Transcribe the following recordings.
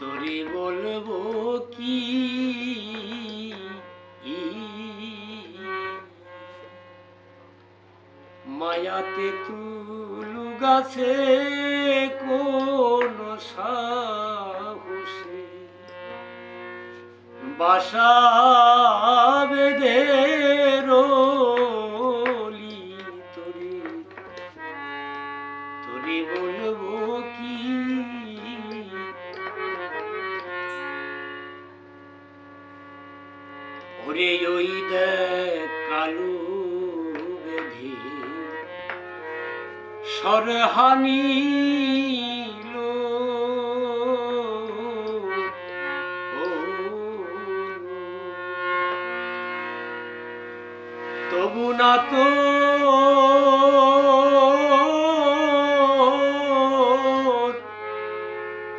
তোরে বলব কি? মায়াতে তুলু গাছে কোন সাহসে? বাসা বেঁধে ওরে ওই দেখ কালু বেধি। সরহানি তবু না তো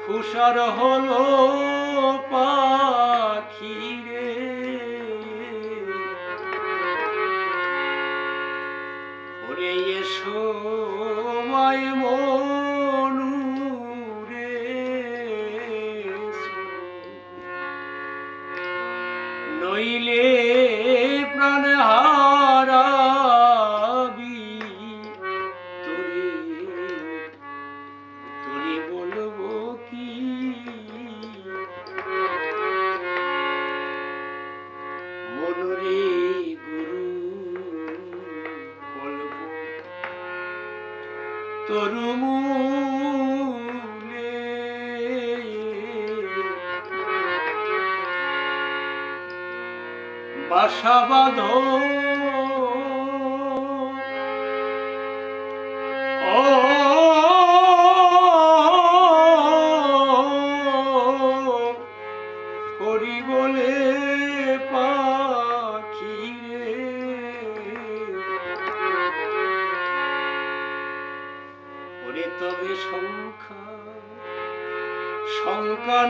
হুশার হলো ওরে এসো মায় মনুরে। নইলে প্রাণ হারাবি তরুমূলে বাসা বাঁধো।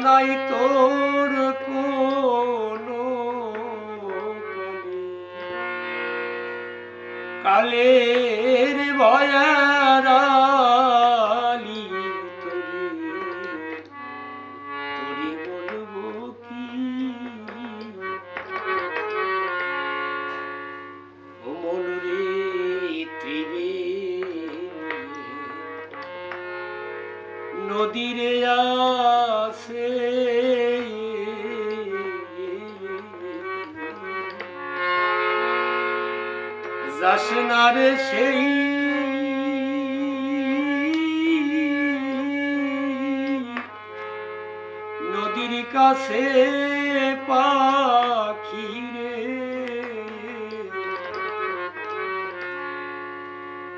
নাই তোর কোনো কালে। কালের ভয়ারালি তোরে কি? নদীরে আসে যাস না সেই। নদীর কাছে পাখি রে।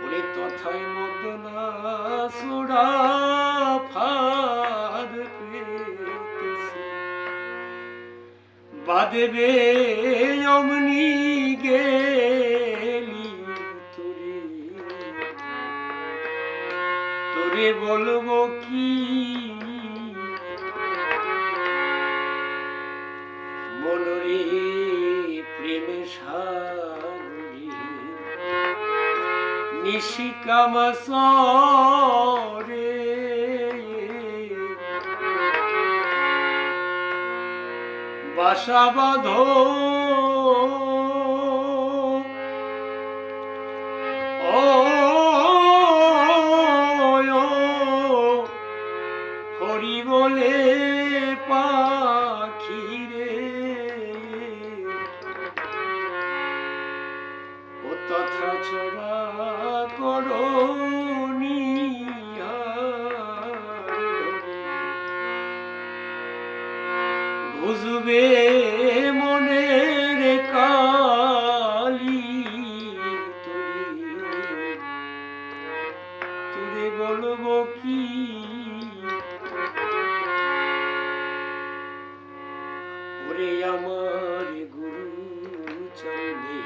ওরে তথায় মদনা সুরা বাদবে অমনি গেলি তোরে তোরে বলব কি? মনরে প্রেমে সাগরে নিশিকামসরে বাসা বাঁধো। হরি বলে পাখি ওরে আমার গুরু চন্দে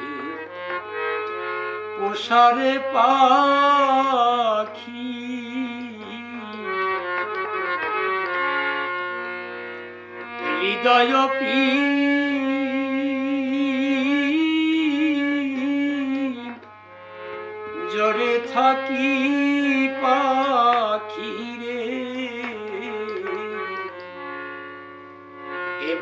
পোষারে পাখি। হৃদয় পি জড়ে থাকি পাখি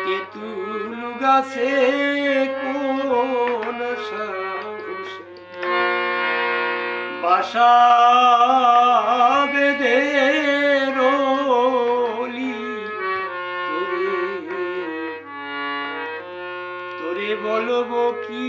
মায়াতে গাছে কোন বাসা বেঁধে রলি তোরে। তোরে বলব কি